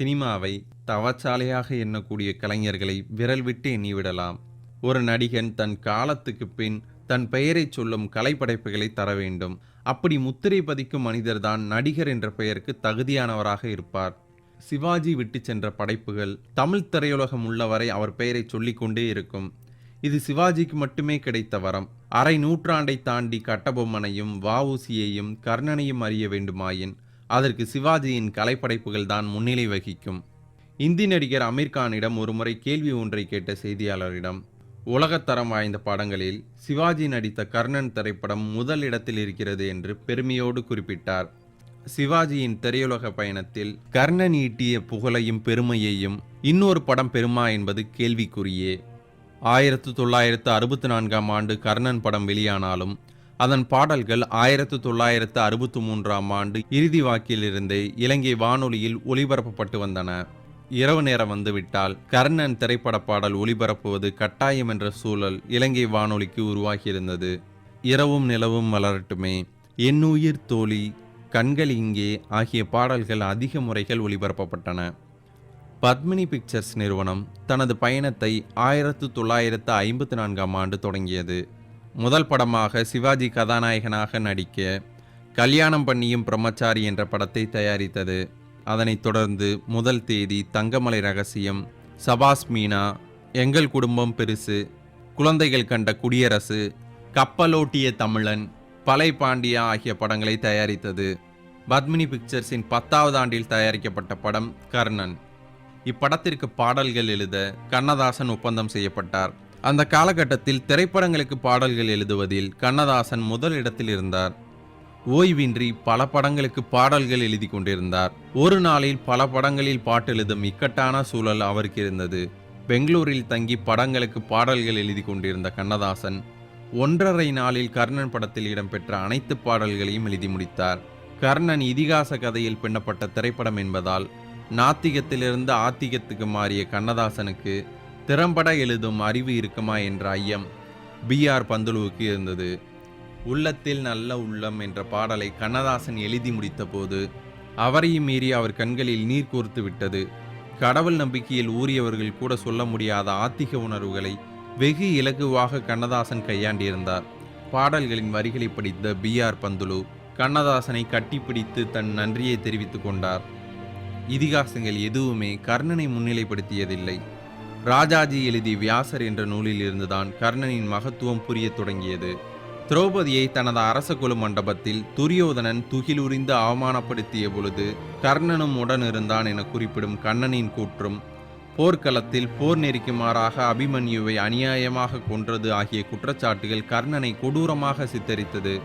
சினிமாவை தவச்சாலையாக எண்ணக்கூடிய கலைஞர்களை விரல் விட்டு எண்ணிவிடலாம். ஒரு நடிகன் தன் காலத்துக்கு பின் தன் பெயரை சொல்லும் கலைப்படைப்புகளை தர வேண்டும். அப்படி முத்திரை பதிக்கும் மனிதர்தான் நடிகர் என்ற பெயருக்கு தகுதியானவராக இருப்பார். சிவாஜி விட்டு சென்ற படைப்புகள் தமிழ் திரையுலகம் உள்ளவரை அவர் பெயரை சொல்லிக்கொண்டே இருக்கும். இது சிவாஜிக்கு மட்டுமே கிடைத்த வரம். அரை நூற்றாண்டை தாண்டி கட்டபொம்மனையும் வஉசியையும் கர்ணனையும் அறிய வேண்டுமாயின் அதற்கு சிவாஜியின் கலைப்படைப்புகள் தான் முன்னிலை வகிக்கும். இந்தி நடிகர் அமீர்கானிடம் ஒருமுறை கேள்வி ஒன்றை கேட்ட செய்தியாளரிடம் உலகத்தரம் வாய்ந்த படங்களில் சிவாஜி நடித்த கர்ணன் திரைப்படம் முதல் இடத்தில் இருக்கிறது என்று பெருமையோடு குறிப்பிட்டார். சிவாஜியின் திரையுலக பயணத்தில் கர்ணன் ஈட்டிய புகழையும் பெருமையையும் இன்னொரு படம் பெறுமா என்பது கேள்விக்குறியே. ஆயிரத்து தொள்ளாயிரத்து அறுபத்தி நான்காம் ஆண்டு கர்ணன் படம் வெளியானாலும் அதன் பாடல்கள் ஆயிரத்து தொள்ளாயிரத்து அறுபத்தி மூன்றாம் ஆண்டு இறுதி வாக்கிலிருந்தே இலங்கை வானொலியில் ஒளிபரப்பப்பட்டு வந்தன. இரவு நேரம் வந்துவிட்டால் கர்ணன் திரைப்பட பாடல் ஒளிபரப்புவது கட்டாயம் என்ற சூழல் இலங்கை வானொலிக்கு உருவாகியிருந்தது. இரவும் நிலவும் மலரட்டுமே. என்னுயிர் தோழி கண்கள் இங்கே ஆகிய பாடல்கள் அதிக முறைகள் ஒளிபரப்பப்பட்டன. பத்மினி பிக்சர்ஸ் நிறுவனம் தனது பயணத்தை ஆயிரத்து தொள்ளாயிரத்து ஐம்பத்தி நான்காம் ஆண்டு தொடங்கியது. முதல் படமாக சிவாஜி கதாநாயகனாக நடிக்க கல்யாணம் பண்ணியும் பிரம்மச்சாரி என்ற படத்தை தயாரித்தது. அதனைத் தொடர்ந்து முதல் தேதி தங்கமலை ரகசியம் சபாஸ் மீனா எங்கள் குடும்பம் பெருசு குழந்தைகள் கண்ட குடியரசு கப்பலோட்டிய தமிழன் பலை பாண்டியா ஆகிய படங்களை தயாரித்தது. பத்மினி பிக்சர்ஸின் பத்தாவது ஆண்டில் தயாரிக்கப்பட்ட படம் கர்ணன். இப்படத்திற்கு பாடல்கள் எழுத கண்ணதாசன் ஒப்பந்தம் செய்யப்பட்டார். அந்த காலகட்டத்தில் திரைப்படங்களுக்கு பாடல்கள் எழுதுவதில் கண்ணதாசன் முதல் இடத்தில் இருந்தார். ஓய்வின்றி பல படங்களுக்கு பாடல்கள் எழுதி கொண்டிருந்தார். ஒரு நாளில் பல படங்களில் பாட்டு எழுதும் இக்கட்டான சூழல் அவருக்கு இருந்தது. பெங்களூரில் தங்கி படங்களுக்கு பாடல்கள் எழுதி கொண்டிருந்த கண்ணதாசன் ஒன்றரை நாளில் கர்ணன் படத்தில் இடம்பெற்ற அனைத்து பாடல்களையும் எழுதி முடித்தார். கர்ணன் இதிகாச கதையில் பின்னப்பட்ட திரைப்படம் என்பதால் நாத்திகத்திலிருந்து ஆத்திகத்துக்கு மாறிய கண்ணதாசனுக்கு திறம்பட எழுதும் அறிவு இருக்குமா என்ற ஐயம் பி ஆர் பந்துலுவுக்கு இருந்தது. உள்ளத்தில் நல்ல உள்ளம் என்ற பாடலை கண்ணதாசன் எழுதி முடித்தபோது அவரையும் மீறி அவர் கண்களில் நீர் கோர்த்து விட்டது. கடவுள் நம்பிக்கையில் ஊறியவர்கள் கூட சொல்ல முடியாத ஆத்திக உணர்வுகளை வெகு இலகுவாக கண்ணதாசன் கையாண்டிருந்தார். பாடல்களின் வரிகளை படித்த பி ஆர் பந்துலு கண்ணதாசனை கட்டிப்பிடித்து தன் நன்றியை தெரிவித்துக் கொண்டார். இதிகாசங்கள் எதுவுமே கர்ணனை முன்னிலைப்படுத்தியதில்லை. ராஜாஜி எழுதி வியாசர் என்ற நூலில் இருந்துதான் கர்ணனின் மகத்துவம் புரியத் தொடங்கியது. திரௌபதியை தனது அரச குல மண்டபத்தில் துரியோதனன் துகிலுரிந்து அவமானப்படுத்திய பொழுது கர்ணனும் உடன் இருந்தான் என குறிப்பிடும் கண்ணனின் கூற்றும். போர்க்களத்தில் போர் நெறிக்குமாறாக அபிமன்யுவை அநியாயமாக கொன்றது ஆகிய குற்றச்சாட்டுகள் கர்ணனை கொடூரமாக சித்தரித்தது.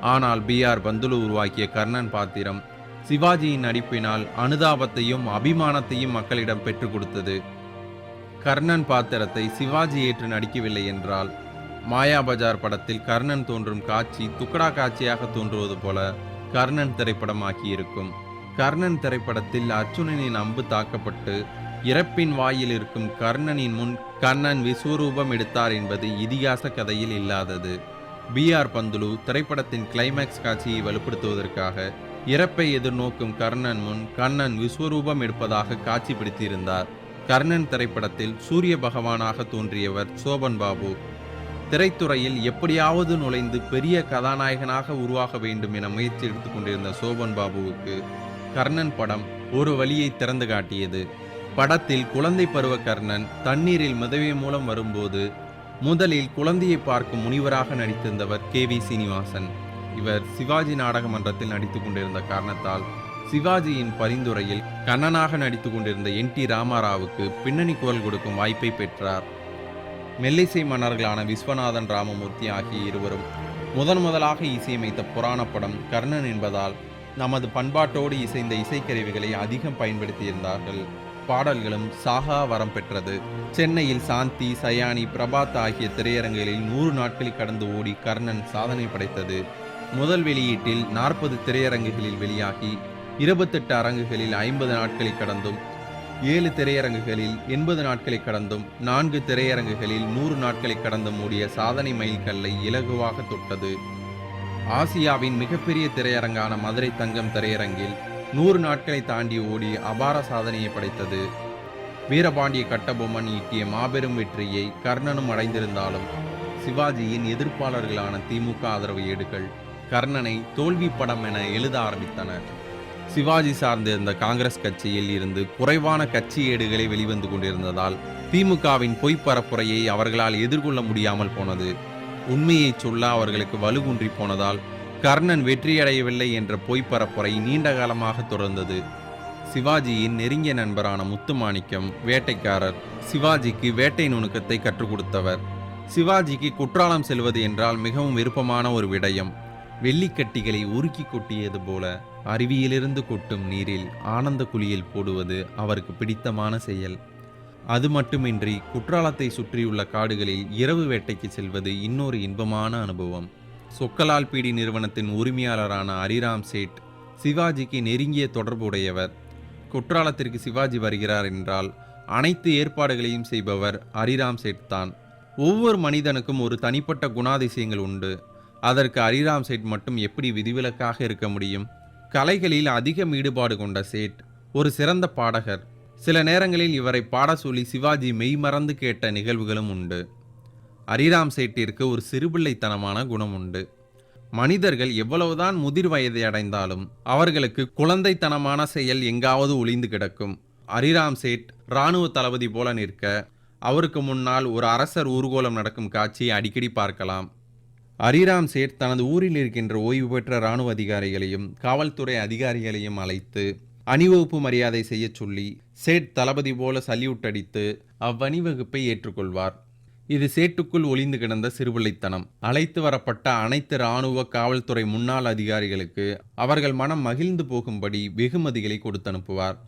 ஆனால் பி ஆர் பந்துலு உருவாக்கிய கர்ணன் பாத்திரம் சிவாஜியின் நடிப்பினால் அனுதாபத்தையும் அபிமானத்தையும் மக்களிடம் பெற்றுக் கொடுத்தது. கர்ணன் பாத்திரத்தை சிவாஜி ஏற்று நடிக்கவில்லை என்றால் மாயா பஜார் படத்தில் கர்ணன் தோன்றும் காட்சி துக்கடா காட்சியாக தோன்றுவது போல கர்ணன் திரைப்படமாகியிருக்கும். கர்ணன் திரைப்படத்தில் அர்ஜுனனின் அம்பு தாக்கப்பட்டு இறப்பின் வாயில் இருக்கும் கர்ணனின் முன் கர்ணன் விஸ்வரூபம் எடுத்தார் என்பது இதிகாச கதையில் இல்லாதது. பி. ஆர். பந்துலு திரைப்படத்தின் கிளைமேக்ஸ் காட்சியை வலுப்படுத்துவதற்காக இறப்பை எதிர்நோக்கும் கர்ணன் முன் கர்ணன் விஸ்வரூபம் எடுப்பதாக காட்சிப்படுத்தியிருந்தார். கர்ணன் திரைப்படத்தில் சூரிய பகவானாக தோன்றியவர் சோபன் பாபு. திரைத்துறையில் எப்படியாவது நுழைந்து பெரிய கதாநாயகனாக உருவாக வேண்டும் என முயற்சி எடுத்துக் கொண்டிருந்த சோபன் பாபுவுக்கு கர்ணன் படம் ஒரு வழியை திறந்து காட்டியது. படத்தில் குழந்தை பருவ கர்ணன் தண்ணீரில் மிதவை மூலம் வரும்போது முதலில் குழந்தையை பார்க்கும் முனிவராக நடித்திருந்தவர் கே வி சீனிவாசன். இவர் சிவாஜி நாடக மன்றத்தில் நடித்துக் கொண்டிருந்த காரணத்தால் சிவாஜியின் பரிந்துரையில் கண்ணனாக நடித்து கொண்டிருந்த என் டி ராமாராவுக்கு பின்னணி குரல் கொடுக்கும் வாய்ப்பை பெற்றார். மெல்லிசை மன்னர்களான விஸ்வநாதன் ராமமூர்த்தி ஆகிய இருவரும் முதன் முதலாக இசையமைத்த புராண படம் கர்ணன் என்பதால் நமது பண்பாட்டோடு இசைந்த இசைக்கருவிகளை அதிகம் பயன்படுத்தியிருந்தார்கள். பாடல்களும் சாகா வரம் பெற்றது. சென்னையில் சாந்தி சயானி பிரபாத் ஆகிய திரையரங்குகளில் நூறு நாட்களில் கடந்து ஓடி கர்ணன் சாதனை படைத்தது. முதல் வெளியீட்டில் நாற்பது திரையரங்குகளில் வெளியாகி இருபத்தெட்டு அரங்குகளில் ஐம்பது நாட்களை கடந்தும் ஏழு திரையரங்குகளில் எண்பது நாட்களை கடந்தும் நான்கு திரையரங்குகளில் நூறு நாட்களை கடந்து மூடிய சாதனை மைல்கல்லை இலகுவாக தொட்டது. ஆசியாவின் மிகப்பெரிய திரையரங்கான மதுரை தங்கம் திரையரங்கில் நூறு நாட்களை தாண்டி ஓடி அபார சாதனையை படைத்தது. வீரபாண்டிய கட்டபொம்மன் ஈட்டிய மாபெரும் வெற்றியை கர்ணனும் அடைந்திருந்தாலும் சிவாஜியின் எதிர்ப்பாளர்களான திமுக ஆதரவு ஏடுகள் கர்ணனை தோல்வி படம் என எழுத ஆரம்பித்தனர். சிவாஜி சார்ந்திருந்த காங்கிரஸ் கட்சியில் இருந்து குறைவான கட்சி ஏடுகளை வெளிவந்து கொண்டிருந்ததால் திமுகவின் பொய் பரப்புரையை அவர்களால் எதிர்கொள்ள முடியாமல் போனது. உண்மையை சொல்ல அவர்களுக்கு வலுகுன்றி போனதால் கர்ணன் வெற்றியடையவில்லை என்ற பொய் பரப்புரை நீண்ட காலமாக தொடர்ந்தது. சிவாஜியின் நெருங்கிய நண்பரான முத்துமாணிக்கம் வேட்டைக்காரர் சிவாஜிக்கு வேட்டை நுணுக்கத்தை கற்றுக் கொடுத்தவர். சிவாஜிக்கு குற்றாலம் செல்வது என்றால் மிகவும் விருப்பமான ஒரு விடயம். வெள்ளிக்கட்டிகளை உருக்கி கொட்டியது போல அருவியிலிருந்து கொட்டும் நீரில் ஆனந்த குளியல் போடுவது அவருக்கு பிடித்தமான செயல். அது மட்டுமின்றி குற்றாலத்தை சுற்றியுள்ள காடுகளில் இரவு வேட்டைக்கு செல்வது இன்னொரு இன்பமான அனுபவம். சொக்கலால் பீடி நிறுவனத்தின் உரிமையாளரான ஹரிராம் சேட் சிவாஜிக்கு நெருங்கிய தொடர்புடையவர். குற்றாலத்திற்கு சிவாஜி வருகிறார் என்றால் அனைத்து ஏற்பாடுகளையும் செய்பவர் ஹரிராம் சேட் தான் ஒவ்வொரு மனிதனுக்கும் ஒரு தனிப்பட்ட குணாதிசயங்கள் உண்டு. அதற்கு அரிராம் சேட் மட்டும் எப்படி விதிவிலக்காக இருக்க முடியும்? கலைகளில் அதிகம் ஈடுபாடு கொண்ட சேட் ஒரு சிறந்த பாடகர். சில நேரங்களில் இவரை பாட சொல்லி சிவாஜி மெய்மறந்து கேட்ட நிகழ்வுகளும் உண்டு. ஹரிராம் சேட்டிற்கு ஒரு சிறுபிள்ளைத்தனமான குணம் உண்டு. மனிதர்கள் எவ்வளவுதான் முதிர் வயதை அடைந்தாலும் அவர்களுக்கு குழந்தைத்தனமான செயல் எங்காவது ஒளிந்து கிடக்கும். ஹரிராம் சேட் இராணுவ தளபதி போல நிற்க அவருக்கு முன்னால் ஒரு அரசர் ஊர்கோலம் நடக்கும் காட்சியை அடிக்கடி பார்க்கலாம். அரிராம் சேட் தனது ஊரில் இருக்கின்ற ஓய்வு பெற்ற இராணுவ அதிகாரிகளையும் காவல்துறை அதிகாரிகளையும் அழைத்து அணிவகுப்பு மரியாதை செய்யச் சொல்லி சேட் தளபதி போல சல்யூட் அடித்து அவ்வணிவகுப்பை ஏற்றுக்கொள்வார். இது சேட்டுக்குள் ஒளிந்து கிடந்த சிறுபிள்ளைத்தனம். அழைத்து வரப்பட்ட அனைத்து இராணுவ காவல்துறை முன்னாள் அதிகாரிகளுக்கு அவர்கள் மனம் மகிழ்ந்து போகும்படி வெகுமதிகளை கொடுத்து அனுப்புவார்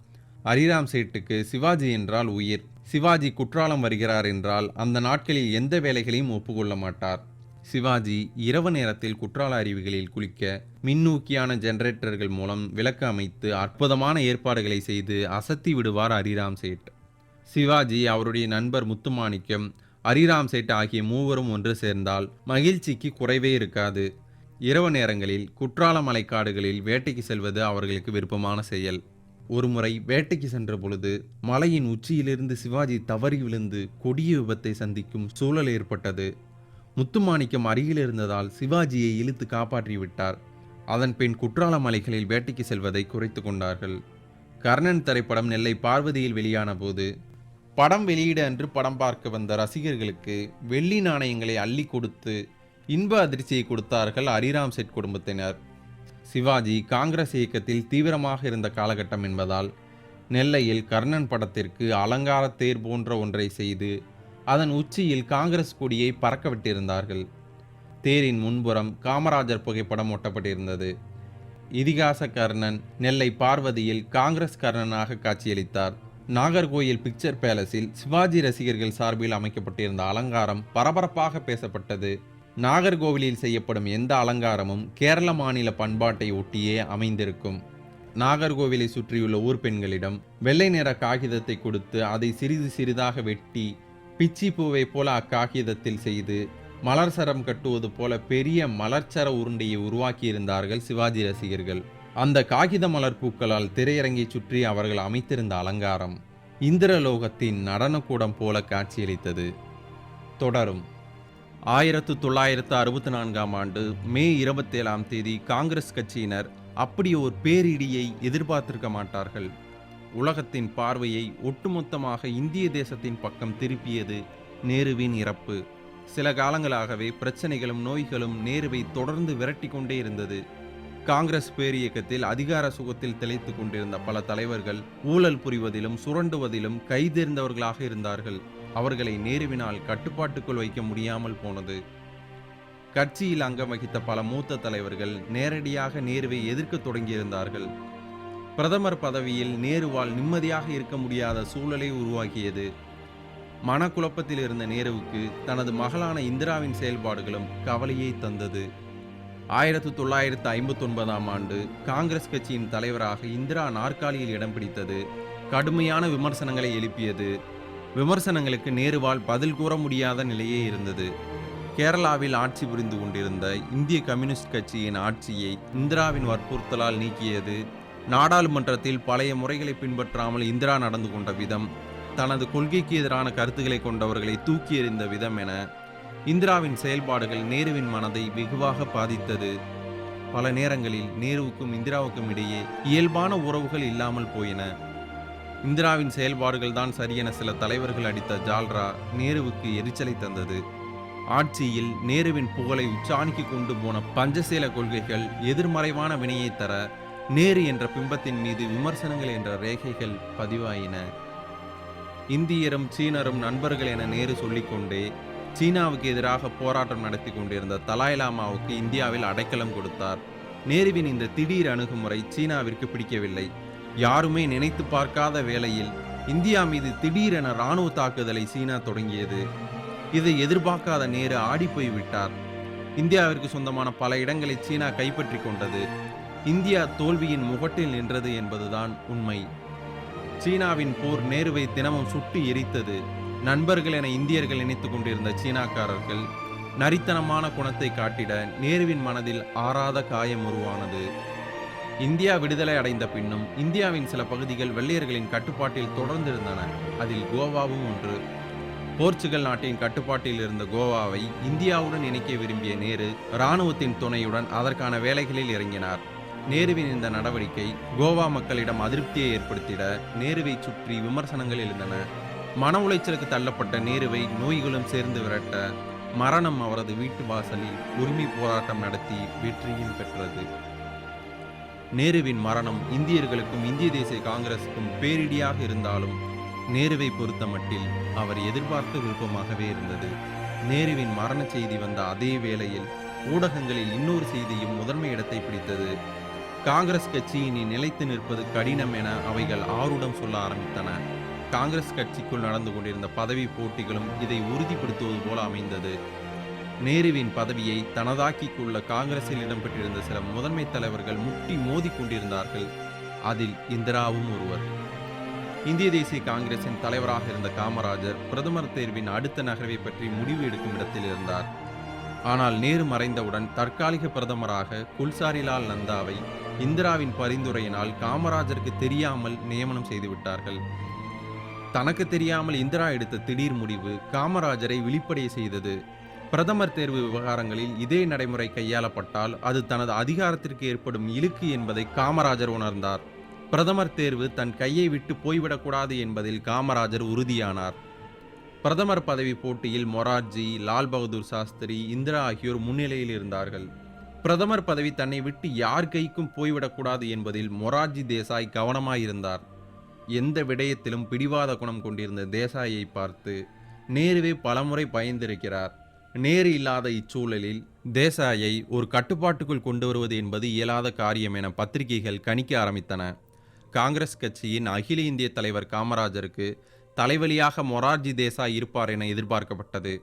ஹரிராம் சேட்டுக்கு சிவாஜி என்றால் உயிர். சிவாஜி குற்றாலம் வருகிறார் என்றால் அந்த நாட்களில் எந்த வேலைகளையும் ஒப்புக்கொள்ள மாட்டார். சிவாஜி இரவு நேரத்தில் குற்றால அருவிகளில் குளிக்க மின்னூக்கியான ஜெனரேட்டர்கள் மூலம் விளக்கு அமைத்து அற்புதமான ஏற்பாடுகளை செய்து அசத்தி விடுவார் ஹரிராம் சேட். சிவாஜி அவருடைய நண்பர் முத்துமாணிக்கம் ஹரிராம் சேட் ஆகிய மூவரும் ஒன்று சேர்ந்தால் மகிழ்ச்சிக்கு குறைவே இருக்காது. இரவு நேரங்களில் குற்றால மலைக்காடுகளில் வேட்டைக்கு செல்வது அவர்களுக்கு விருப்பமான செயல். ஒருமுறை வேட்டைக்கு சென்ற பொழுது மலையின் உச்சியிலிருந்து சிவாஜி தவறி விழுந்து கொடிய விபத்தை சந்திக்கும் சூழல் ஏற்பட்டது. முத்துமாணிக்கம் அருகில் இருந்ததால் சிவாஜியை இழுத்து காப்பாற்றி விட்டார். அதன் பின் குற்றால மலைகளில் வேட்டைக்கு செல்வதை குறைத்து கொண்டார்கள். கர்ணன் திரைப்படம் நெல்லை பார்வதியில் வெளியான போது படம் வெளியிட அன்று படம் பார்க்க வந்த ரசிகர்களுக்கு வெள்ளி நாணயங்களை அள்ளி கொடுத்து இன்ப அதிர்ச்சியை கொடுத்தார்கள் அரிராம் செட் குடும்பத்தினர். சிவாஜி காங்கிரஸ் இயக்கத்தில் தீவிரமாக இருந்த காலகட்டம் என்பதால் நெல்லையில் கர்ணன் படத்திற்கு அலங்கார தேர் போன்ற ஒன்றை செய்து அதன் உச்சியில் காங்கிரஸ் கொடியை பறக்கவிட்டிருந்தார்கள். தேரின் முன்புறம் காமராஜர் புகைப்படம் ஒட்டப்பட்டிருந்தது. இதிகாச கர்ணன் நெல்லை பார்வதியில் காங்கிரஸ் கர்ணனாக காட்சியளித்தார். நாகர்கோயில் பிக்சர் பேலஸில் சிவாஜி ரசிகர்கள் சார்பில் அமைக்கப்பட்டிருந்த அலங்காரம் பரபரப்பாக பேசப்பட்டது. நாகர்கோவிலில் செய்யப்படும் எந்த அலங்காரமும் கேரள மாநில பண்பாட்டை ஒட்டியே அமைந்திருக்கும். நாகர்கோவிலை சுற்றியுள்ள ஊர் பெண்களிடம் வெள்ளை நிற காகிதத்தை கொடுத்து அதை சிறிது சிறிதாக வெட்டி பிச்சி பூவை போல அக்காகிதத்தில் செய்து மலர் சரம் கட்டுவது போல பெரிய மலர்ச்சர உருண்டையை உருவாக்கியிருந்தார்கள் சிவாஜி ரசிகர்கள். அந்த காகித மலர் பூக்களால் திரையரங்கை சுற்றி அவர்கள் அமைத்திருந்த அலங்காரம் இந்திரலோகத்தின் நடனக்கூடம் போல காட்சியளித்தது. தொடரும். ஆயிரத்து தொள்ளாயிரத்து அறுபத்தி நான்காம் ஆண்டு மே இருபத்தேழாம் தேதி காங்கிரஸ் கட்சியினர் அப்படி ஒரு பேரிடியை எதிர்பார்த்திருக்க மாட்டார்கள். உலகத்தின் பார்வையை ஒட்டுமொத்தமாக இந்திய தேசத்தின் பக்கம் திருப்பியது நேருவின் இறப்பு. சில காலங்களாகவே பிரச்சனைகளும் நோய்களும் நேருவை தொடர்ந்து விரட்டி கொண்டே இருந்தது. காங்கிரஸ் பேரியக்கத்தில் அதிகார சுகத்தில் திளைத்து கொண்டிருந்த பல தலைவர்கள் ஊழல் புரிவதிலும் சுரண்டுவதிலும் கைதேர்ந்தவர்களாக இருந்தார்கள். அவர்களை நேருவினால் கட்டுப்பாட்டுக்குள் வைக்க முடியாமல் போனது. கட்சியில் அங்கம் வகித்த பல மூத்த தலைவர்கள் நேரடியாக நேருவை எதிர்க்க தொடங்கியிருந்தார்கள். பிரதமர் பதவியில் நேருவால் நிம்மதியாக இருக்க முடியாத சூழலை உருவாக்கியது. மனக்குழப்பத்தில் இருந்த நேருவுக்கு தனது மகளான இந்திராவின் செயல்பாடுகளும் கவலையை தந்தது. ஆயிரத்து தொள்ளாயிரத்து ஐம்பத்தொன்பதாம் ஆண்டு காங்கிரஸ் கட்சியின் தலைவராக இந்திரா நாற்காலியில் இடம் பிடித்தது கடுமையான விமர்சனங்களை எழுப்பியது. விமர்சனங்களுக்கு நேருவால் பதில் கூற முடியாத நிலையே இருந்தது. கேரளாவில் ஆட்சி புரிந்து கொண்டிருந்த இந்திய கம்யூனிஸ்ட் கட்சியின் ஆட்சியை இந்திராவின் வற்புறுத்தலால் நீக்கியது நாடாளுமன்றத்தில் பழைய முறைகளை பின்பற்றாமல் இந்திரா நடந்து கொண்ட விதம் தனது கொள்கைக்கு எதிரான கருத்துக்களை கொண்டவர்களை தூக்கி எறிந்த விதம் என இந்திராவின் செயல்பாடுகள் நேருவின் மனதை வெகுவாக பாதித்தது. பல நேரங்களில் நேருவுக்கும் இந்திராவுக்கும் இடையே இயல்பான உறவுகள் இல்லாமல் போயின. இந்திராவின் செயல்பாடுகள் தான் சரியென சில தலைவர்கள் அடித்த ஜால்ரா நேருவுக்கு எரிச்சலை தந்தது. ஆட்சியில் நேருவின் புகழை உச்சாணிக்கு கொண்டு போன பஞ்சசீல கொள்கைகள் எதிர்மறைவான வினையை தர நேரு என்ற பிம்பத்தின் மீது விமர்சனங்கள் என்ற ரேகைகள் பதிவாயின. இந்தியரும் சீனரும் நண்பர்கள் என நேரு சொல்லிக்கொண்டே சீனாவுக்கு எதிராக போராட்டம் நடத்தி கொண்டிருந்த தலாய் லாமாவுக்கு இந்தியாவில் அடைக்கலம் கொடுத்தார். நேருவின் இந்த திடீர் அணுகுமுறை சீனாவிற்கு பிடிக்கவில்லை. யாருமே நினைத்து பார்க்காத வேளையில் இந்தியா மீது திடீரென இராணுவ தாக்குதலை சீனா தொடங்கியது. இதை எதிர்பார்க்காத நேரு ஆடிப்போய் விட்டார் இந்தியாவிற்கு சொந்தமான பல இடங்களை சீனா கைப்பற்றி கொண்டது. இந்தியா தோல்வியின் முகட்டில் நின்றது என்பதுதான் உண்மை. சீனாவின் போர் நேருவை தினமும் சுட்டு எரித்தது நண்பர்கள் என இந்தியர்கள் நினைத்து கொண்டிருந்த சீனாக்காரர்கள். நரித்தனமான குணத்தை காட்டிட நேருவின் மனதில் ஆறாத காயம் உருவானது. இந்தியா விடுதலை அடைந்த பின்னும் இந்தியாவின் சில பகுதிகள் வெள்ளையர்களின் கட்டுப்பாட்டில் தொடர்ந்திருந்தன. அதில் கோவாவும் ஒன்று. போர்ச்சுகல் நாட்டின் கட்டுப்பாட்டில் இருந்த கோவாவை இந்தியாவுடன் இணைக்க விரும்பிய நேரு இராணுவத்தின் துணையுடன் அதற்கான வேலைகளில் இறங்கினார். நேருவின் இந்த நடவடிக்கை கோவா மக்களிடம் அதிருப்தியை ஏற்படுத்திட நேருவை சுற்றி விமர்சனங்கள் எழுந்தன. மன உளைச்சலுக்கு தள்ளப்பட்ட நேருவை நோய்களும் சேர்ந்து விரட்ட மரணம் அவரது வீட்டு வாசலில் உரிமை போராட்டம் நடத்தி வெற்றியும் பெற்றது. நேருவின் மரணம் இந்தியர்களுக்கும் இந்திய தேசிய காங்கிரசுக்கும் பேரிடியாக இருந்தாலும் நேருவை பொறுத்தமட்டில் அவர் எதிர்பார்த்த விருப்பமாகவே இருந்தது. நேருவின் மரண செய்தி வந்த அதே வேளையில் ஊடகங்களில் இன்னொரு செய்தியும் முதன்மை இடத்தை பிடித்தது. காங்கிரஸ் கட்சி இனி நிலைத்து நிற்பது கடினம் என அவைகள் ஆருடம் சொல்ல ஆரம்பித்தன. காங்கிரஸ் கட்சிக்குள் நடந்து கொண்டிருந்த பதவி போட்டிகளும் இதை உறுதிப்படுத்துவது போல அமைந்தது. நேருவின் பதவியை தனதாக்கிக் கொள்ள காங்கிரஸில் இடம்பெற்றிருந்த சில முதன்மை தலைவர்கள் முட்டி மோதிக் கொண்டிருந்தார்கள். அதில் இந்திராவும் ஒருவர். இந்திய தேசிய காங்கிரசின் தலைவராக இருந்த காமராஜர் பிரதமர் தேர்வின் அடுத்த நகர்வை பற்றி முடிவு எடுக்கும் இடத்தில் இருந்தார். ஆனால் நேரு மறைந்தவுடன் தற்காலிக பிரதமராக குல்சாரிலால் நந்தாவை இந்திராவின் பரிந்துரையினால் காமராஜருக்கு தெரியாமல் நியமனம் செய்துவிட்டார்கள். தனக்கு தெரியாமல் இந்திரா எடுத்த திடீர் முடிவு காமராஜரை விழிப்படைய செய்தது. பிரதமர் தேர்வு விவகாரங்களில் இதே நடைமுறை கையாளப்பட்டால் அது தனது அதிகாரத்திற்கு ஏற்படும் இழுக்கு என்பதை காமராஜர் உணர்ந்தார். பிரதமர் தேர்வு தன் கையை விட்டு போய்விடக்கூடாது என்பதில் காமராஜர் உறுதியானார். பிரதமர் பதவி போட்டியில் மொரார்ஜி லால் பகதூர் சாஸ்திரி இந்திரா ஆகியோர் முன்னிலையில் இருந்தார்கள். பிரதமர் பதவி தன்னை விட்டு யார் கைக்கும் போய்விடக்கூடாது என்பதில் மொரார்ஜி தேசாய் கவனமாயிருந்தார். எந்த விடயத்திலும் பிடிவாத குணம் கொண்டிருந்த தேசாயை பார்த்து நேருவே பலமுறை பயந்திருக்கிறார். நேரு இல்லாத இச்சூழலில் தேசாயை ஒரு கட்டுப்பாட்டுக்குள் கொண்டு வருவது என்பது இயலாத காரியம் என பத்திரிகைகள் கணிக்க ஆரம்பித்தன. காங்கிரஸ் கட்சியின் அகில இந்திய தலைவர் காமராஜருக்கு தலைவலியாக மொரார்ஜி தேசாய் இருப்பார் என எதிர்பார்க்கப்பட்டது.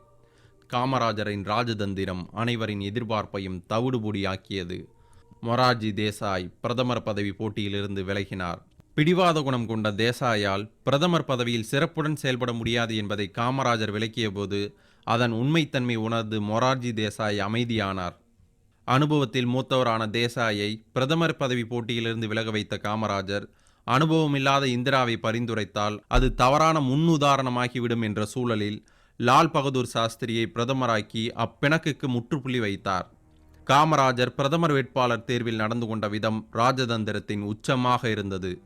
காமராஜரின் ராஜதந்திரம் அனைவரின் எதிர்பார்ப்பையும் தவிடுபொடியாக்கியது. மொரார்ஜி தேசாய் பிரதமர் பதவி போட்டியிலிருந்து விலகினார். பிடிவாத குணம் கொண்ட தேசாயால் பிரதமர் பதவியில் சிறப்புடன் செயல்பட முடியாது என்பதை காமராஜர் விளக்கியபோது அதன் உண்மைத்தன்மை உணர்ந்து மொரார்ஜி தேசாய் அமைதியானார். அனுபவத்தில் மூத்தவரான தேசாயை பிரதமர் பதவி போட்டியிலிருந்து விலக வைத்த காமராஜர் அனுபவமில்லாத இந்திராவை பரிந்துரைத்தால் அது தவறான முன்னுதாரணமாகிவிடும் என்ற சூழலில் லால் பகதூர் சாஸ்திரியை பிரதமராக்கி அப்பிணக்குக்கு முற்றுப்புள்ளி வைத்தார். காமராஜர் பிரதமர் வேட்பாளர் தேர்வில் நடந்து கொண்ட விதம் ராஜதந்திரத்தின் உச்சமாக இருந்தது.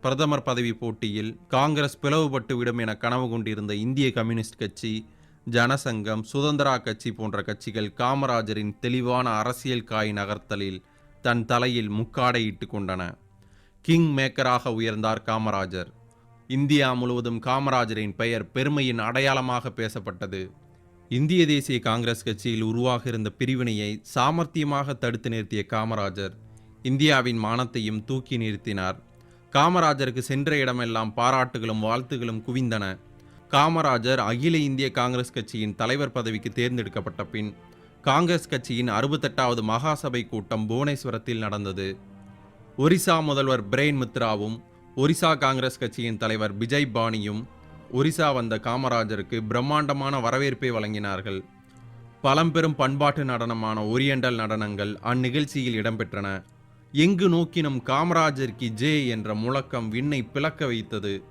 பிரதமர் பதவி போட்டியில் காங்கிரஸ் பிளவுபட்டு விடும் என கனவு கொண்டிருந்த இந்திய கம்யூனிஸ்ட் கட்சி ஜனசங்கம் சுதந்திரா கட்சி போன்ற கட்சிகள் காமராஜரின் தெளிவான அரசியல் காய் நகர்த்தலில் தன் தலையில் முக்காடையிட்டு கொண்டன. கிங் மேக்கராக உயர்ந்தார் காமராஜர். இந்தியா முழுவதும் காமராஜரின் பெயர் பெருமையின் அடையாளமாக பேசப்பட்டது. இந்திய தேசிய காங்கிரஸ் கட்சியில் உருவாக இருந்த பிரிவினையை சாமர்த்தியமாக தடுத்து நிறுத்திய காமராஜர் இந்தியாவின் மானத்தையும் தூக்கி நிறுத்தினார். காமராஜருக்கு சென்ற இடமெல்லாம் பாராட்டுகளும் வாழ்த்துகளும் குவிந்தன. காமராஜர் அகில இந்திய காங்கிரஸ் கட்சியின் தலைவர் பதவிக்கு தேர்ந்தெடுக்கப்பட்ட பின் காங்கிரஸ் கட்சியின் அறுபத்தெட்டாவது மகாசபை கூட்டம் புவனேஸ்வரத்தில் நடந்தது. ஒரிசா முதல்வர் பிரெயின் மித்ராவும் ஒரிசா காங்கிரஸ் கட்சியின் தலைவர் விஜய் பாணியும் ஒரிசா வந்த காமராஜருக்கு பிரம்மாண்டமான வரவேற்பை வழங்கினார்கள். பழம்பெரும் பண்பாட்டு நடனமான ஓரியண்டல் நடனங்கள் அந்நிகழ்ச்சியில் இடம்பெற்றன. எங்கு நோக்கினும் காமராஜருக்கு ஜே என்ற முழக்கம் விண்ணை பிளக்க வைத்தது.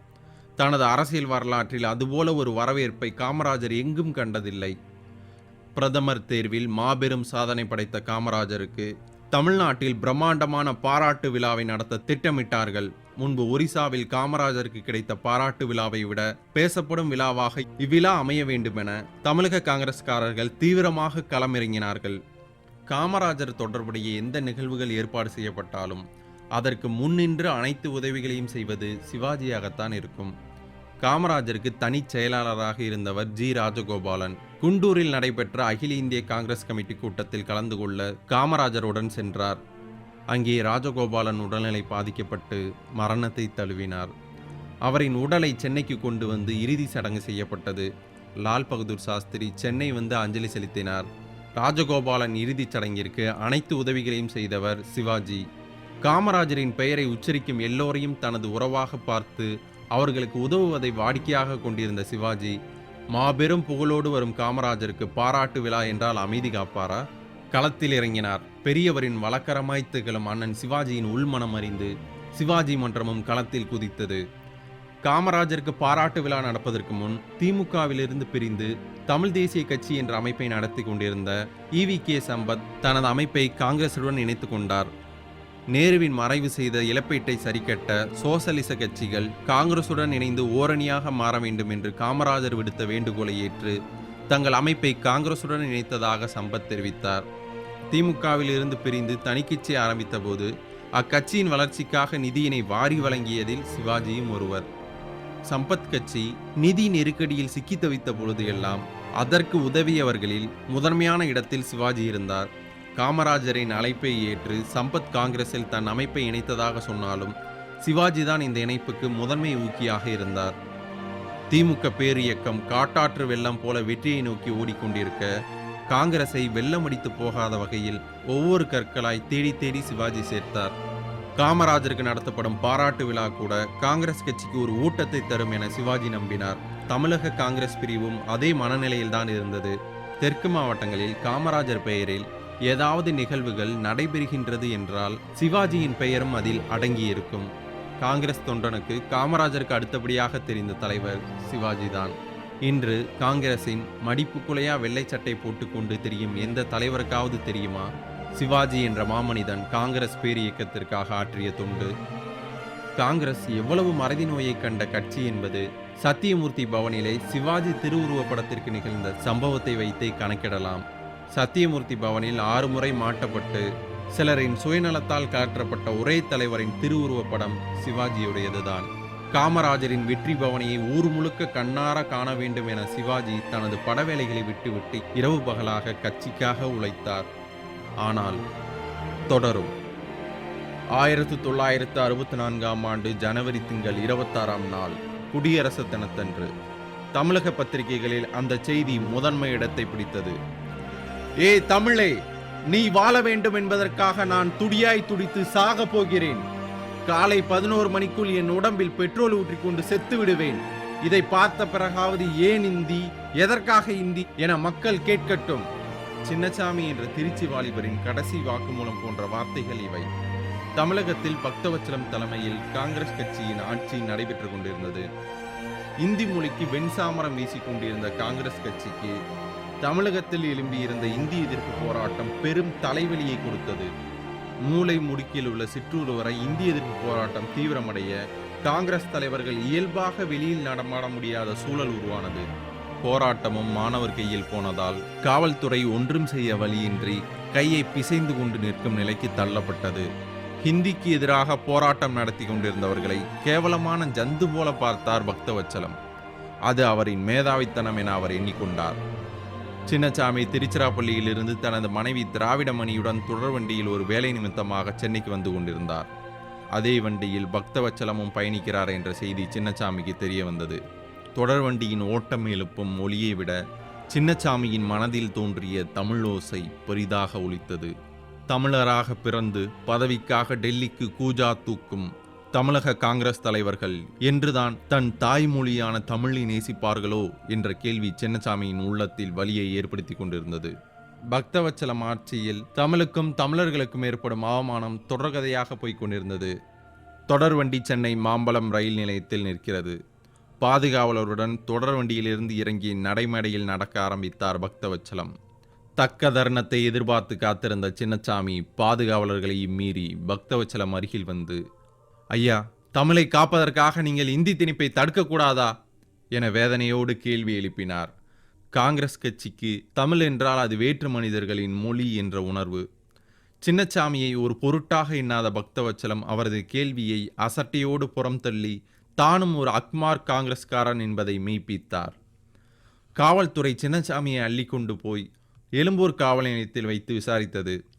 தனது அரசியல் வரலாற்றில் அதுபோல ஒரு வரவேற்பை காமராஜர் எங்கும் கண்டதில்லை. பிரதமர் தேர்வில் மாபெரும் சாதனை படைத்த காமராஜருக்கு தமிழ்நாட்டில் பிரம்மாண்டமான பாராட்டு விழாவை நடத்த திட்டமிட்டார்கள். முன்பு ஒரிசாவில் காமராஜருக்கு கிடைத்த பாராட்டு விழாவை விட பேசப்படும் விழாவாக இவ்விழா அமைய வேண்டுமென தமிழக காங்கிரஸ்காரர்கள் தீவிரமாக களமிறங்கினார்கள். காமராஜர் தொடர்புடைய எந்த நிகழ்வுகள் ஏற்பாடு செய்யப்பட்டாலும் அதற்கு முன்னின்று அனைத்து உதவிகளையும் செய்வது சிவாஜியாகத்தான் இருக்கும். காமராஜருக்கு தனி செயலாளராக இருந்தவர் ஜி. ராஜகோபாலன். குண்டூரில் நடைபெற்ற அகில இந்திய காங்கிரஸ் கமிட்டி கூட்டத்தில் கலந்து கொள்ள காமராஜருடன் சென்றார். அங்கே ராஜகோபாலன் உடல்நிலை பாதிக்கப்பட்டு மரணத்தை தழுவினார். அவரின் உடலை சென்னைக்கு கொண்டு வந்து இறுதி சடங்கு செய்யப்பட்டது. லால் பகதூர் சாஸ்திரி சென்னை வந்து அஞ்சலி செலுத்தினார். ராஜகோபாலன் இறுதிச் சடங்கிற்கு அனைத்து உதவிகளையும் செய்தவர் சிவாஜி. காமராஜரின் பெயரை உச்சரிக்கும் எல்லோரையும் தனது உறவாக பார்த்து அவர்களுக்கு உதவுவதை வாடிக்கையாக கொண்டிருந்த சிவாஜி மாபெரும் புகழோடு வரும் காமராஜருக்கு பாராட்டு விழா என்றால் அமைதி காப்பாரா? களத்தில் இறங்கினார். பெரியவரின் வழக்கரமாய் திகழும் அண்ணன் சிவாஜியின் உள்மனம் அறிந்து சிவாஜி மன்றமும் களத்தில் குதித்தது. காமராஜருக்கு பாராட்டு விழா நடப்பதற்கு முன் திமுகவிலிருந்து பிரிந்து தமிழ் தேசிய கட்சி என்ற அமைப்பை நடத்தி கொண்டிருந்த இவி கே சம்பத் தனது அமைப்பை காங்கிரசுடன் இணைத்து கொண்டார். நேருவின் மறைவு செய்த இழப்பீட்டை சரிக்கட்ட சோசலிச கட்சிகள் காங்கிரசுடன் இணைந்து ஓரணியாக மாற வேண்டும் என்று காமராஜர் விடுத்த வேண்டுகோளை ஏற்று தங்கள் அமைப்பை காங்கிரசுடன் இணைத்ததாக சம்பத் தெரிவித்தார். திமுகவில் இருந்து பிரிந்து தனிக்கட்சி ஆரம்பித்தபோது அக்கட்சியின் வளர்ச்சிக்காக நிதியினை வாரி வழங்கியதில் சிவாஜியும் ஒருவர். சம்பத் கட்சி நிதி நெருக்கடியில் சிக்கி தவித்த பொழுது எல்லாம் அதற்கு உதவியவர்களில் முதன்மையான இடத்தில் சிவாஜி இருந்தார். காமராஜரின் அழைப்பை ஏற்று சம்பத் காங்கிரஸில் தன் அமைப்பை இணைத்ததாக சொன்னாலும் சிவாஜி தான் இந்த இணைப்புக்கு முதன்மை ஊக்கியாக இருந்தார். திமுக பேரியக்கம் காட்டாற்று வெள்ளம் போல வெற்றியை நோக்கி ஓடிக்கொண்டிருக்க காங்கிரஸை வெள்ளமடித்து போகாத வகையில் ஒவ்வொரு கற்களாய் தேடி தேடி சிவாஜி சேர்த்தார். காமராஜருக்கு நடத்தப்படும் பாராட்டு விழா கூட காங்கிரஸ் கட்சிக்கு ஒரு ஊட்டத்தை தரும் என சிவாஜி நம்பினார். தமிழக காங்கிரஸ் பிரிவும் அதே மனநிலையில்தான் இருந்தது. தெற்கு மாவட்டங்களில் காமராஜர் பெயரில் ஏதாவது நிகழ்வுகள் நடைபெறுகின்றது என்றால் சிவாஜியின் பெயரும் அதில் அடங்கியிருக்கும். காங்கிரஸ் தொண்டனுக்கு காமராஜருக்கு அடுத்தபடியாக தெரிந்த தலைவர் சிவாஜிதான் இன்று காங்கிரசின் மடிப்பு குலையா வெள்ளை சட்டை போட்டுக்கொண்டு தெரியும் எந்த தலைவருக்காவது தெரியுமா? சிவாஜி என்ற மாமனிதன் காங்கிரஸ் பேரியக்கத்திற்காக ஆற்றிய தொண்டு. காங்கிரஸ் எவ்வளவு மறதி நோயை கண்ட கட்சி என்பது சத்தியமூர்த்தி பவனிலே சிவாஜி திருவுருவ படத்திற்கு நிகழ்ந்த சம்பவத்தை வைத்தே கணக்கிடலாம். சத்தியமூர்த்தி பவனில் ஆறு முறை மாட்டப்பட்டு சிலரின் சுயநலத்தால் கலற்றப்பட்ட ஒரே தலைவரின் திருவுருவப் படம் சிவாஜியுடையதுதான். காமராஜரின் வெற்றி பவனியை ஊர் முழுக்க கண்ணார காண வேண்டும் என சிவாஜி தனது படவேலைகளை விட்டுவிட்டு இரவு பகலாக கட்சிக்காக உழைத்தார். ஆனால் தொடரும். ஆயிரத்து தொள்ளாயிரத்து அறுபத்தி நான்காம் ஆண்டு ஜனவரி திங்கள் இருபத்தாறாம் நாள் குடியரசு தினத்தன்று தமிழக பத்திரிகைகளில் அந்த செய்தி முதன்மை இடத்தை பிடித்தது. ஏ தமிழே நீ வாழ வேண்டும் என்பதற்காக நான் துடியாய் துடித்து சாக போகிறேன். காலை பதினோரு மணிக்குள் என் உடம்பில் பெட்ரோல் ஊற்றிக்கொண்டு செத்து விடுவேன். இதை பார்த்த பிறகாவது ஏன் இந்தி எதற்காக இந்தி என மக்கள் கேட்கட்டும். சின்னசாமி என்ற திருச்சி வாலிபரின் கடைசி வாக்குமூலம் போன்ற வார்த்தைகள் இவை. தமிழகத்தில் பக்தவச்சலம் தலைமையில் காங்கிரஸ் கட்சியின் ஆட்சி நடைபெற்றுக் கொண்டிருந்தது. இந்தி மொழிக்கு வெண்சாமரம் வீசிக் கொண்டிருந்த காங்கிரஸ் கட்சிக்கு தமிழகத்தில் எழும்பியிருந்த இந்தி எதிர்ப்பு போராட்டம் பெரும் தலைவலியை கொடுத்தது. மூளை முடுக்கில் உள்ள சிற்றூர் வரை இந்திய எதிர்ப்பு போராட்டம் தீவிரமடைய காங்கிரஸ் தலைவர்கள் இயல்பாக வெளியில் நடமாட முடியாத சூழல் உருவானது. போராட்டமும் மாணவர் கையில் போனதால் காவல்துறை ஒன்றும் செய்ய வழியின்றி கையை பிசைந்து கொண்டு நிற்கும் நிலைக்கு தள்ளப்பட்டது. ஹிந்திக்கு எதிராக போராட்டம் நடத்தி கொண்டிருந்தவர்களை கேவலமான ஜந்து போல பார்த்தார் பக்தவச்சலம். அது அவரின் மேதாவித்தனம் என அவர் எண்ணிக்கொண்டார். சின்னசாமி திருச்சிராப்பள்ளியிலிருந்து தனது மனைவி திராவிடமணியுடன் தொடர் வண்டியில் ஒரு வேலை நிமித்தமாக சென்னைக்கு வந்து கொண்டிருந்தார். அதே வண்டியில் பக்தவச்சலமும் பயணிக்கிறார் என்ற செய்தி சின்னசாமிக்கு தெரிய வந்தது. தொடர் வண்டியின் ஓட்டம் எழுப்பும் ஒளியை விட சின்னசாமியின் மனதில் தோன்றிய தமிழோசை பெரிதாக ஒலித்தது. தமிழராக பிறந்து பதவிக்காக டெல்லிக்கு கூஜா தூக்கும் தமிழக காங்கிரஸ் தலைவர்கள் என்றுதான் தன் தாய்மொழியான தமிழை நேசிப்பார்களோ என்ற கேள்வி சின்னசாமியின் உள்ளத்தில் வலியை ஏற்படுத்தி கொண்டிருந்தது. பக்தவச்சலம் ஆட்சியில் தமிழுக்கும் தமிழர்களுக்கும் ஏற்படும் அவமானம் தொடர்கதையாக போய்க் கொண்டிருந்தது. தொடர்வண்டி சென்னை மாம்பலம் ரயில் நிலையத்தில் நிற்கிறது. பாதுகாவலருடன் தொடர்வண்டியிலிருந்து இறங்கி நடைமேடையில் நடக்க ஆரம்பித்தார் பக்தவச்சலம். தக்க தருணத்தை எதிர்பார்த்து காத்திருந்த சின்னசாமி பாதுகாவலர்களை மீறி பக்தவச்சலம் அருகில் வந்து ஐயா தமிழை காப்பதற்காக நீங்கள் இந்தி திணிப்பை தடுக்கக்கூடாதா? என வேதனையோடு கேள்வி எழுப்பினார். காங்கிரஸ் கட்சிக்கு தமிழ் என்றால் அது வேற்று மனிதர்களின் மொழி என்ற உணர்வு. சின்னச்சாமியை ஒரு பொருட்டாக எண்ணாத பக்தவச்சலம் அவரது கேள்வியை அசட்டையோடு புறம் தள்ளி தானும் ஒரு அக்மார் காங்கிரஸ்காரன் என்பதை மெய்ப்பித்தார். காவல்துறை சின்னசாமியை அள்ளிக்கொண்டு போய் எழும்பூர் காவல் நிலையத்தில் வைத்து விசாரித்தது.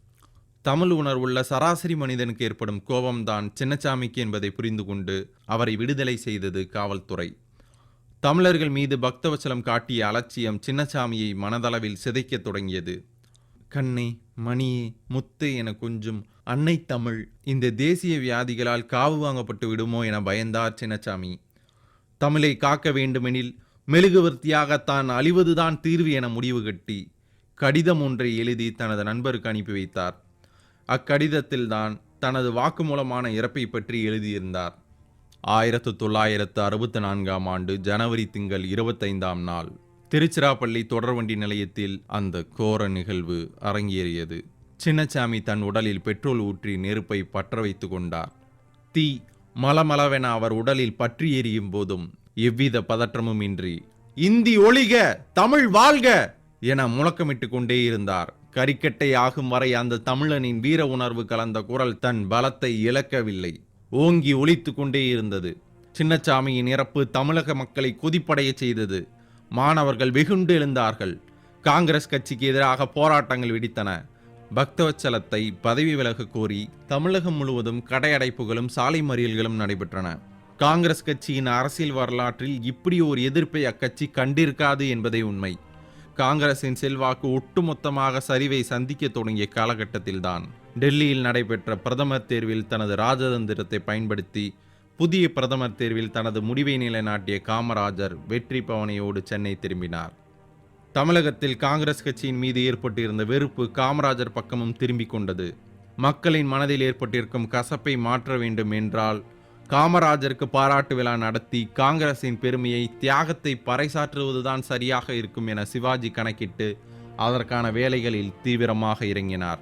தமிழ் உணர்வுள்ள சராசரி மனிதனுக்கு ஏற்படும் கோபம்தான் சின்னசாமிக்கு என்பதை புரிந்து கொண்டு அவரை விடுதலை செய்தது காவல்துறை. தமிழர்கள் மீது பக்தவச்சலம் காட்டிய அலட்சியம் சின்னசாமியை மனதளவில் சிதைக்கத் தொடங்கியது. கண்ணே மணியே முத்து என கொஞ்சும் அன்னை தமிழ் இந்த தேசிய வியாதிகளால் காவு வாங்கப்பட்டு விடுமோ என பயந்தார் சின்னசாமி தமிழை காக்க வேண்டுமெனில் மெழுகுவர்த்தியாக தான் அழிவதுதான் தீர்வு என முடிவு கட்டி கடிதம் ஒன்றை எழுதி தனது நண்பருக்கு அனுப்பி வைத்தார். அக்கடிதத்தில்தான் தனது வாக்குமூலமான இறப்பை பற்றி எழுதியிருந்தார். ஆயிரத்து தொள்ளாயிரத்து அறுபத்தி நான்காம் ஆண்டு ஜனவரி திங்கள் இருபத்தைந்தாம் நாள் திருச்சிராப்பள்ளி தொடர்வண்டி நிலையத்தில் அந்த கோர நிகழ்வு அரங்கேறியது. சின்னச்சாமி தன் உடலில் பெட்ரோல் ஊற்றி நெருப்பை பற்ற வைத்து கொண்டார். தீ மலமளவென அவர் உடலில் பற்றி எரியும் போதும் எவ்வித பதற்றமும் இன்றி இந்தி ஒளிக தமிழ் வாழ்க என முழக்கமிட்டு கொண்டே இருந்தார். கரிக்கட்டை ஆகும் வரை அந்த தமிழனின் வீர உணர்வு கலந்த குரல் தன் பலத்தை இழக்கவில்லை. ஓங்கி ஒழித்து கொண்டே இருந்தது. சின்னச்சாமியின் இறப்பு தமிழக மக்களை கொதிப்படைய செய்தது. மாணவர்கள் வெகுண்டு எழுந்தார்கள். காங்கிரஸ் கட்சிக்கு எதிராக போராட்டங்கள் வெடித்தன. பக்தவச்சலத்தை பதவி விலக கோரி தமிழகம் முழுவதும் கடையடைப்புகளும் சாலை மறியல்களும் நடைபெற்றன. காங்கிரஸ் கட்சியின் அரசியல் வரலாற்றில் இப்படி ஒரு எதிர்ப்பை அக்கட்சி கண்டிருக்காது என்பதே உண்மை. காங்கிரசின் செல்வாக்கு ஒட்டுமொத்தமாக சரிவை சந்திக்க தொடங்கிய காலகட்டத்தில்தான் டெல்லியில் நடைபெற்ற பிரதமர் தேர்வில் தனது ராஜதந்திரத்தை பயன்படுத்தி புதிய பிரதமர் தேர்வில் தனது முடிவை நிலைநாட்டிய காமராஜர் வெற்றி பவனையோடு சென்னை திரும்பினார். தமிழகத்தில் காங்கிரஸ் கட்சியின் மீது ஏற்பட்டிருந்த வெறுப்பு காமராஜர் பக்கமும் திரும்பிக் கொண்டது. மக்களின் மனதில் ஏற்பட்டிருக்கும் கசப்பை மாற்ற வேண்டும் என்றால் காமராஜருக்கு பாராட்டு விழா நடத்தி காங்கிரசின் பெருமையை தியாகத்தை பறைசாற்றுவதுதான் சரியாக இருக்கும் என சிவாஜி கணக்கிட்டு அதற்கான வேலைகளில் தீவிரமாக இறங்கினார்.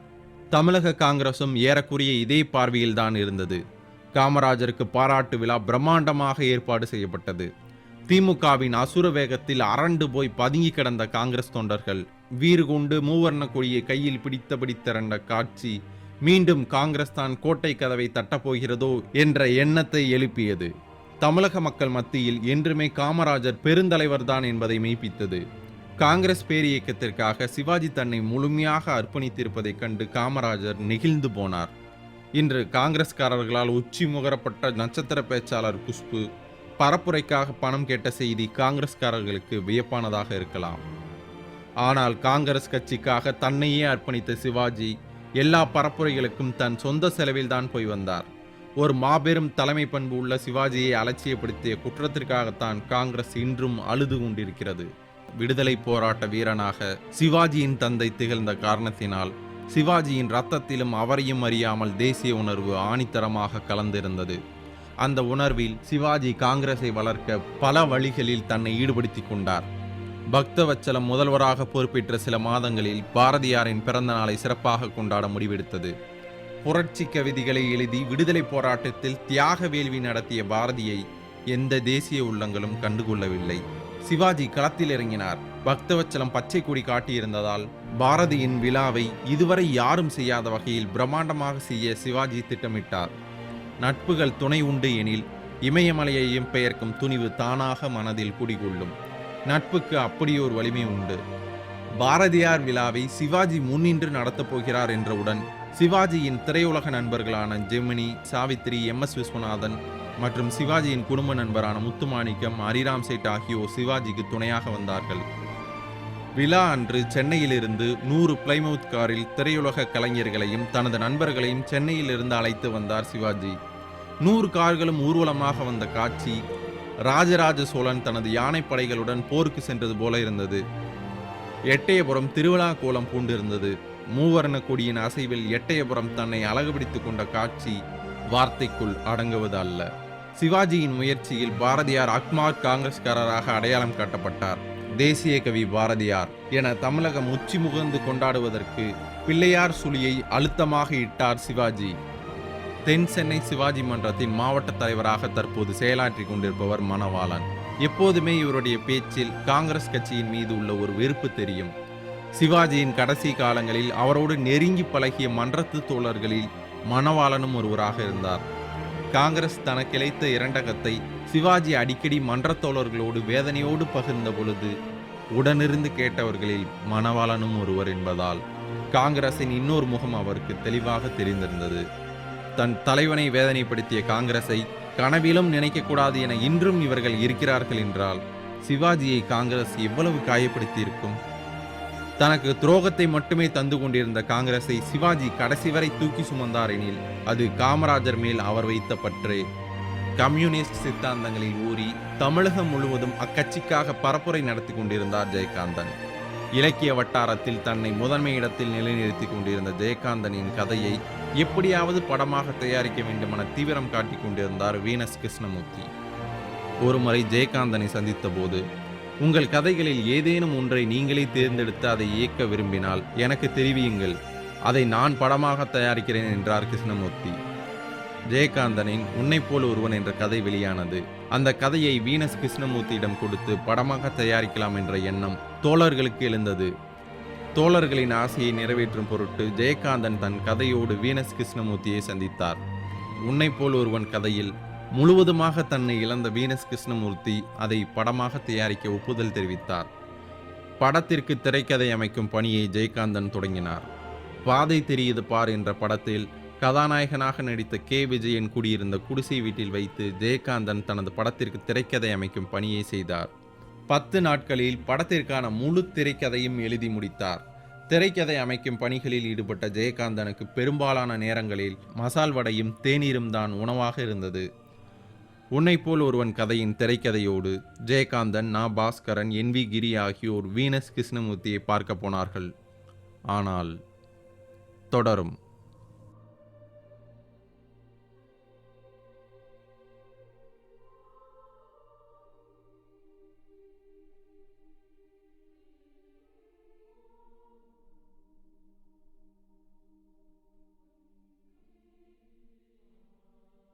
தமிழக காங்கிரசும் ஏறக்குறைய இதே பார்வையில்தான் இருந்தது. காமராஜருக்கு பாராட்டு விழா பிரம்மாண்டமாக ஏற்பாடு செய்யப்பட்டது. திமுகவின் அசுர வேகத்தில் அரண்டு போய் பதுங்கி கிடந்த காங்கிரஸ் தொண்டர்கள் வீறு கொண்டு மூவர்ண கொடியை கையில் பிடித்தபடி திரண்ட காட்சி மீண்டும் காங்கிரஸ் தான் கோட்டை கதவை தட்டப்போகிறதோ என்ற எண்ணத்தை எழுப்பியது. தமிழக மக்கள் மத்தியில் என்றுமே காமராஜர் பெருந்தலைவர்தான் என்பதை மெய்ப்பித்தது. காங்கிரஸ் பேரியக்கத்திற்காக சிவாஜி தன்னை முழுமையாக அர்ப்பணித்திருப்பதைக் கண்டு காமராஜர் நெகிழ்ந்து போனார். இன்று காங்கிரஸ்காரர்களால் உச்சி முகரப்பட்ட நட்சத்திர பேச்சாளர் குஷ்பு பரப்புரைக்காக பணம் கேட்ட செய்தி காங்கிரஸ்காரர்களுக்கு வியப்பானதாக இருக்கலாம். ஆனால் காங்கிரஸ் கட்சிக்காக தன்னையே அர்ப்பணித்த சிவாஜி எல்லா பரப்புரைகளுக்கும் தன் சொந்த செலவில் தான் போய் வந்தார். ஒரு மாபெரும் தலைமை பண்பு உள்ள சிவாஜியை அலட்சியப்படுத்திய குற்றத்திற்காகத்தான் காங்கிரஸ் இன்றும் அழுது கொண்டிருக்கிறது. விடுதலை போராட்ட வீரனாக சிவாஜியின் தந்தை திகழ்ந்த காரணத்தினால் சிவாஜியின் ரத்தத்திலும் அவரையும் அறியாமல் தேசிய உணர்வு ஆணித்தரமாக கலந்திருந்தது. அந்த உணர்வில் சிவாஜி காங்கிரஸை வளர்க்க பல வழிகளில் தன்னை ஈடுபடுத்தி கொண்டார். பக்தவச்சலம் முதல்வராக பொறுப்பேற்ற சில மாதங்களில் பாரதியாரின் பிறந்த நாளை சிறப்பாக கொண்டாட முடிவெடுத்தது. புரட்சி கவிதைகளை எழுதி விடுதலை போராட்டத்தில் தியாக வேள்வி நடத்திய பாரதியை எந்த தேசிய உள்ளங்களும் கண்டுகொள்ளவில்லை. சிவாஜி களத்தில் இறங்கினார். பக்தவச்சலம் பச்சை கொடி காட்டியிருந்ததால் பாரதியின் விழாவை இதுவரை யாரும் செய்யாத வகையில் பிரம்மாண்டமாக செய்ய சிவாஜி திட்டமிட்டார். நட்புகள் துணை உண்டு எனில் இமயமலையையும் பெயர்க்கும் துணிவு தானாக மனதில் குடிகொள்ளும். நட்புக்கு அப்படியோர் வலிமை உண்டு. பாரதியார் விழாவை சிவாஜி முன்னின்று நடத்தப் போகிறார் என்றவுடன் சிவாஜியின் திரையுலக நண்பர்களான ஜெமினி சாவித்திரி எம். எஸ். விஸ்வநாதன் மற்றும் சிவாஜியின் குடும்ப நண்பரான முத்துமாணிக்கம் ஹரிராம் சேட் ஆகியோர் சிவாஜிக்கு துணையாக வந்தார்கள். விழா அன்று சென்னையிலிருந்து நூறு பிளைமவுத் காரில் திரையுலக கலைஞர்களையும் தனது நண்பர்களையும் சென்னையிலிருந்து அழைத்து வந்தார் சிவாஜி. நூறு கார்களும் ஊர்வலமாக வந்த காட்சி ராஜராஜ சோழன் தனது யானைப்படைகளுடன் போருக்கு சென்றது போல இருந்தது. எட்டயபுரம் திருவிழா கோலம் பூண்டிருந்தது. மூவர்ண கொடியின் அசைவில் எட்டயபுரம் தன்னை அழகுபிடித்துக் கொண்ட காட்சி வார்த்தைக்குள் அடங்குவது அல்ல சிவாஜியின் முயற்சியில் பாரதியார் அக்மார் காங்கிரஸ்காரராக அடையாளம் காட்டப்பட்டார். தேசிய கவி பாரதியார் என தமிழகம் உச்சி முகந்து கொண்டாடுவதற்கு பிள்ளையார் சுழியை அழுத்தமாக இட்டார் சிவாஜி. தென் சென்னை சிவாஜி மன்றத்தின் மாவட்ட தலைவராக தற்போது செயலாற்றிக் கொண்டிருப்பவர் மணவாளன். எப்போதுமே இவருடைய பேச்சில் காங்கிரஸ் கட்சியின் மீது உள்ள ஒரு வெறுப்பு தெரியும். சிவாஜியின் கடைசி காலங்களில் அவரோடு நெருங்கி பழகிய மன்றத்து தோழர்களில் மணவாளனும் ஒருவராக இருந்தார். காங்கிரஸ் தனக்கிழைத்த இரண்டகத்தை சிவாஜி அடிக்கடி மன்றத்தோழர்களோடு வேதனையோடு பகிர்ந்த பொழுது உடனிருந்து கேட்டவர்களில் மணவாளனும் ஒருவர் என்பதால் காங்கிரசின் இன்னொரு முகம் அவருக்கு தெளிவாக தெரிந்திருந்தது. தன் தலைவனை வேதனைப்படுத்திய காங்கிரஸை கனவிலும் நினைக்கக்கூடாது என இன்றும் இவர்கள் இருக்கிறார்கள் என்றால் சிவாஜியை காங்கிரஸ் எவ்வளவு காயப்படுத்தியிருக்கும்? தனக்கு துரோகத்தை மட்டுமே தந்து கொண்டிருந்த காங்கிரஸை சிவாஜி கடைசி வரை தூக்கி சுமந்தார் எனில் அது காமராஜர் மேல் அவர் வைத்த பற்று. கம்யூனிஸ்ட் சித்தாந்தங்களில் ஊறி தமிழகம் முழுவதும் அக்கட்சிக்காக பரப்புரை நடத்தி கொண்டிருந்தார் ஜெயகாந்தன். இலக்கிய வட்டாரத்தில் தன்னை முதன்மை இடத்தில் நிலைநிறுத்தி கொண்டிருந்த ஜெயகாந்தனின் கதையை எப்படியாவது படமாக தயாரிக்க வேண்டுமென தீவிரம் காட்டிக் கொண்டிருந்தார் வீனஸ் கிருஷ்ணமூர்த்தி. ஒருமுறை ஜெயகாந்தனை சந்தித்த போது உங்கள் கதைகளில் ஏதேனும் ஒன்றை நீங்களே தேர்ந்தெடுத்து அதை இயக்க விரும்பினால் எனக்கு தெரிவியுங்கள் அதை நான் படமாக தயாரிக்கிறேன் என்றார் கிருஷ்ணமூர்த்தி. ஜெயகாந்தனின் உன்னை போல் ஒருவன் என்ற கதை வெளியானது. அந்த கதையை வீனஸ் கிருஷ்ணமூர்த்தியிடம் கொடுத்து படமாக தயாரிக்கலாம் என்ற எண்ணம் தோழர்களுக்கு எழுந்தது. தோழர்களின் ஆசையை நிறைவேற்றும் பொருட்டு ஜெயகாந்தன் தன் கதையோடு வீனஸ் கிருஷ்ணமூர்த்தியை சந்தித்தார். உன்னை போல் ஒருவன் கதையில் முழுவதுமாக தன்னை இழந்த வீனஸ் கிருஷ்ணமூர்த்தி அதை படமாக தயாரிக்க ஒப்புதல் தெரிவித்தார். படத்திற்கு திரைக்கதை அமைக்கும் பணியை ஜெயகாந்தன் தொடங்கினார். பாதை தெரியுது பார் என்ற படத்தில் கதாநாயகனாக நடித்த கே. விஜயன் குடியிருந்த குடிசை வீட்டில் வைத்து ஜெயகாந்தன் தனது படத்திற்கு திரைக்கதை அமைக்கும் பணியை செய்தார். பத்து நாட்களில் படத்திற்கான முழு திரைக்கதையும் எழுதி முடித்தார். திரைக்கதை அமைக்கும் பணிகளில் ஈடுபட்ட ஜெயகாந்தனுக்கு பெரும்பாலான நேரங்களில் மசால் வடையும் தேநீரும் தான் உணவாக இருந்தது. உன்னைப்போல் ஒருவன் கதையின் திரைக்கதையோடு ஜெயகாந்தன் நா. பாஸ்கரன் என். வி. கிரி ஆகியோர் வீனஸ் கிருஷ்ணமூர்த்தியை பார்க்க போனார்கள். ஆனால் தொடரும்.